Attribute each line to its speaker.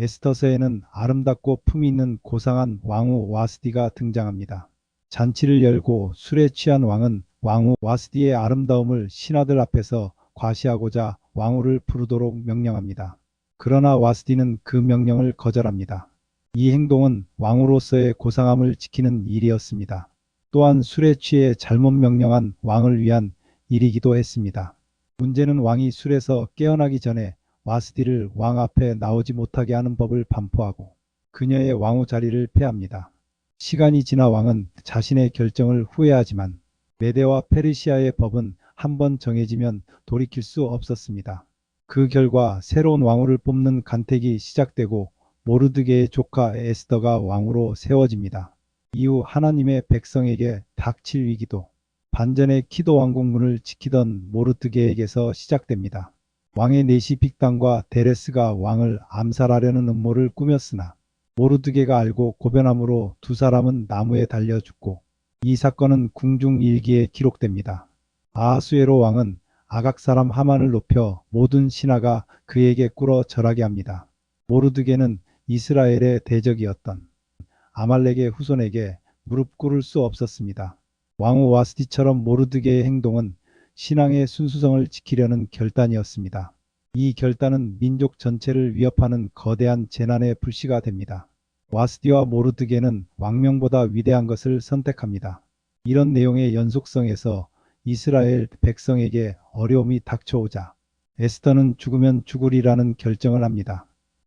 Speaker 1: 에스터서에는 아름답고 품위 있는 고상한 왕후 와스디가 등장합니다. 잔치를 열고 술에 취한 왕은 왕후 와스디의 아름다움을 신하들 앞에서 과시하고자 왕후를 부르도록 명령합니다. 그러나 와스디는 그 명령을 거절합니다. 이 행동은 왕후로서의 고상함을 지키는 일이었습니다. 또한 술에 취해 잘못 명령한 왕을 위한 일이기도 했습니다. 문제는 왕이 술에서 깨어나기 전에 와스디를 왕 앞에 나오지 못하게 하는 법을 반포하고 그녀의 왕후 자리를 패합니다. 시간이 지나 왕은 자신의 결정을 후회하지만 메데와 페르시아의 법은 한번 정해지면 돌이킬 수 없었습니다. 그 결과 새로운 왕후를 뽑는 간택이 시작되고 모르드게의 조카 에스더가 왕후로 세워집니다. 이후 하나님의 백성에게 닥칠 위기도 반전의 키도 왕국문을 지키던 모르드게에게서 시작됩니다. 왕의 내시 빅단과 데레스가 왕을 암살하려는 음모를 꾸몄으나 모르드게가 알고 고변함으로 두 사람은 나무에 달려 죽고 이 사건은 궁중 일기에 기록됩니다. 아하수에로 왕은 아각 사람 하만을 높여 모든 신하가 그에게 꿇어 절하게 합니다. 모르드게는 이스라엘의 대적이었던 아말렉의 후손에게 무릎 꿇을 수 없었습니다. 왕후 와스디처럼 모르드게의 행동은 신앙의 순수성을 지키려는 결단이었습니다. 이 결단은 민족 전체를 위협하는 거대한 재난의 불씨가 됩니다. 와스디와 모르드게는 왕명보다 위대한 것을 선택합니다. 이런 내용의 연속성에서 이스라엘 백성에게 어려움이 닥쳐오자 에스더는 죽으면 죽으리라는 결정을 합니다.